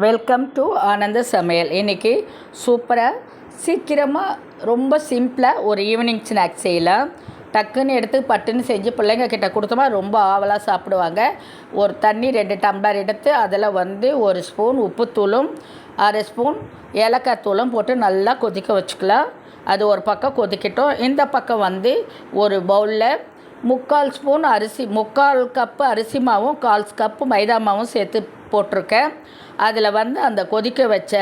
Welcome to ஆனந்த சமையல். இன்றைக்கி சூப்பராக சீக்கிரமாக ரொம்ப சிம்பிளாக ஒரு ஈவினிங் ஸ்நாக்ஸ் செய்யலாம். டக்குன்னு எடுத்து பட்டுன்னு செஞ்சு பிள்ளைங்க கிட்ட கொடுத்தோமா ரொம்ப ஆவலாக சாப்பிடுவாங்க. ஒரு தண்ணி ரெண்டு டம்ளர் எடுத்து அதில் வந்து ஒரு ஸ்பூன் உப்புத்தூளும் அரை ஸ்பூன் ஏலக்காய் தூளும் போட்டு நல்லா கொதிக்க வச்சுக்கலாம். அது ஒரு பக்கம் கொதிக்கட்டும். இந்த பக்கம் வந்து ஒரு பவுலில் முக்கால் ஸ்பூன் அரிசி முக்கால் கப்பு அரிசி மாவும் கால் கப்பு மைதா மாவும் சேர்த்து போட்டிருக்கேன். அதில் வந்து அந்த கொதிக்க வச்ச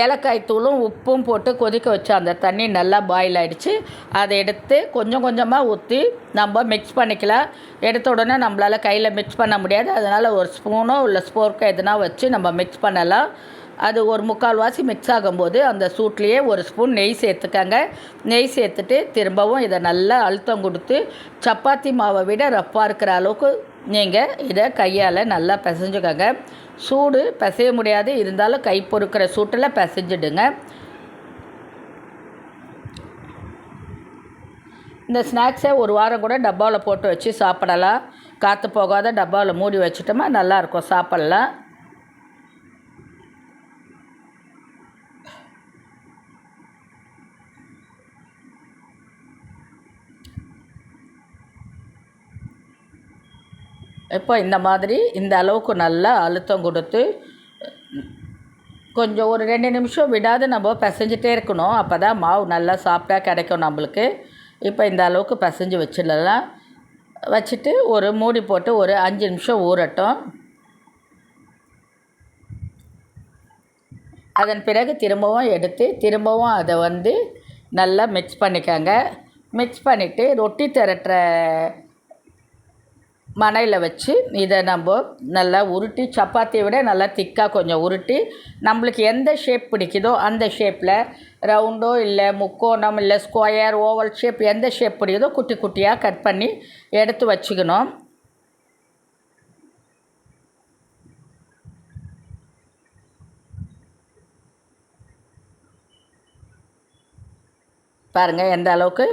ஏலக்காய் தூளும் உப்பும் போட்டு கொதிக்க வச்ச அந்த தண்ணி நல்லா பாயில் ஆகிடுச்சு அதை எடுத்து கொஞ்சம் கொஞ்சமாக ஊற்றி நம்ம மிக்ஸ் பண்ணிக்கலாம். எடுத்த உடனே நம்மளால் கையில் மிக்ஸ் பண்ண முடியாது. அதனால் ஒரு ஸ்பூனோ இல்லை ஸ்போர்க்கோ எதுனா வச்சு நம்ம மிக்ஸ் பண்ணலாம். அது ஒரு முக்கால்வாசி மிக்ஸ் ஆகும்போது அந்த சூட்லேயே ஒரு ஸ்பூன் நெய் சேர்த்துக்கங்க. நெய் சேர்த்துட்டு திரும்பவும் இதை நல்லா அழுத்தம் கொடுத்து சப்பாத்தி மாவை விட ரப்பாக இருக்கிற அளவுக்கு நீங்கள் இதை கையால் நல்லா பிசைஞ்சுக்கோங்க. சூடு பிசைய முடியாது. இருந்தாலும் கை பொறுக்கிற சூட்டில் பிசைஞ்சிடுங்க. இந்த ஸ்நாக்ஸை ஒரு வாரம் கூட டப்பாவில் போட்டு வச்சு சாப்பிடலாம். காற்று போகாத டப்பாவில் மூடி வச்சுட்டோமா நல்லாயிருக்கும் சாப்பிட்லாம். இப்போ இந்த மாதிரி இந்த அளவுக்கு நல்லா அழுத்தம் கொடுத்து கொஞ்சம் ஒரு ரெண்டு நிமிஷம் விடாது நம்ம பிசைஞ்சிட்டே இருக்கணும். அப்போ தான் மாவு நல்லா சாஃப்டாக கிடைக்கும் நம்மளுக்கு. இப்போ இந்த அளவுக்கு பிசைஞ்சு வச்சிடலாம். வச்சுட்டு ஒரு மூடி போட்டு ஒரு அஞ்சு நிமிஷம் ஊறட்டும். அதன் பிறகு திரும்பவும் எடுத்து திரும்பவும் அதை வந்து நல்லா மிக்ஸ் பண்ணிக்கோங்க. மிக்ஸ் பண்ணிவிட்டு ரொட்டி திரட்டுற மணையில் வச்சு இதை நம்ம நல்லா உருட்டி சப்பாத்தியை விட நல்லா திக்காக கொஞ்சம் உருட்டி நம்மளுக்கு எந்த ஷேப் பிடிக்குதோ அந்த ஷேப்பில் ரவுண்டோ இல்லை முக்கோணம் இல்லை ஸ்கொயர் ஓவல் ஷேப் எந்த ஷேப் பிடிக்குதோ குட்டி குட்டியாக கட் பண்ணி எடுத்து வச்சுக்கணும். பாருங்கள் எந்த அளவுக்கு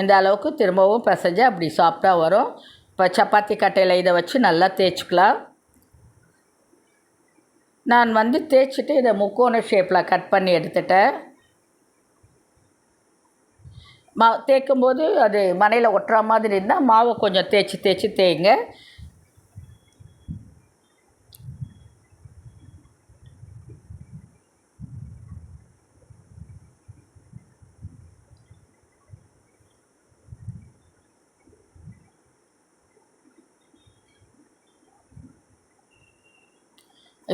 இந்த அளவுக்கு திரும்பவும் பிசைஞ்சு அப்படி சாஃப்டாக வரும். இப்போ சப்பாத்தி கட்டையில் இதை வச்சு நல்லா தேய்ச்சிக்கலாம். நான் வந்து தேய்ச்சிட்டு இதை முக்கோண ஷேப்பில் கட் பண்ணி எடுத்துட்டேன். மா தேய்க்கும்போது அது மனையில் ஒட்டுற மாதிரி இருந்தால் மாவை கொஞ்சம் தேய்ச்சி தேய்ச்சி தேய்ங்க.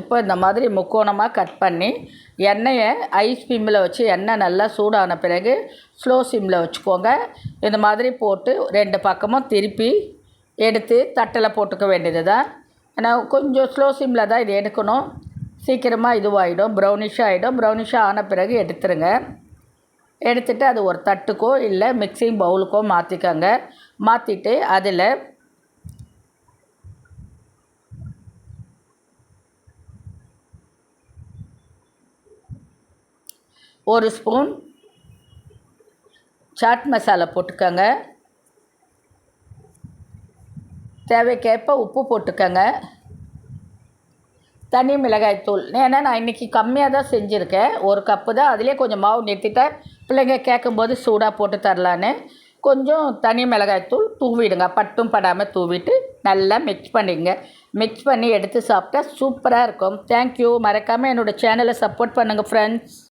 இப்போ இந்த மாதிரி முக்கோணமாக கட் பண்ணி எண்ணெயை ஐஸ் ஃபிம்மில் வச்சு எண்ணெய் நல்லா சூடான பிறகு ஸ்லோ சிம்மில் வச்சுக்கோங்க. இந்த மாதிரி போட்டு ரெண்டு பக்கமும் திருப்பி எடுத்து தட்டில் போட்டுக்க வேண்டியது தான் ஆனால் கொஞ்சம் ஸ்லோ சிம்மில் தான் இது எடுக்கணும். சீக்கிரமாக இதுவாகிடும் ப்ரௌனிஷாக ஆகிடும் ப்ரௌனிஷாக ஆன பிறகு எடுத்துருங்க. எடுத்துகிட்டு அது ஒரு தட்டுக்கோ இல்லை மிக்சிங் பவுலுக்கோ மாற்றிக்கோங்க மாற்றிட்டு அதில் ஒரு ஸ்பூன் சாட் மசாலா போட்டுக்கோங்க. தேவைக்கேற்ப உப்பு போட்டுக்கோங்க. தனி மிளகாய் தூள். ஏன்னா நான் இன்றைக்கி கம்மியாக தான் செஞ்சுருக்கேன். ஒரு கப்பு தான். அதிலே கொஞ்சம் மாவு நிறுத்திட்டேன் பிள்ளைங்க கேட்கும்போது சூடாக போட்டு தரலான்னு. கொஞ்சம் தனி மிளகாய் தூள் தூவிடுங்க. பட்டும் படாமல் தூவிட்டு நல்லா மிக்ஸ் பண்ணிடுங்க மிக்ஸ் பண்ணி எடுத்து சாப்பிட்டா சூப்பராக இருக்கும். தேங்க்யூ மறக்காமல் என்னோடய சேனலை சப்போர்ட் பண்ணுங்கள் ஃப்ரெண்ட்ஸ்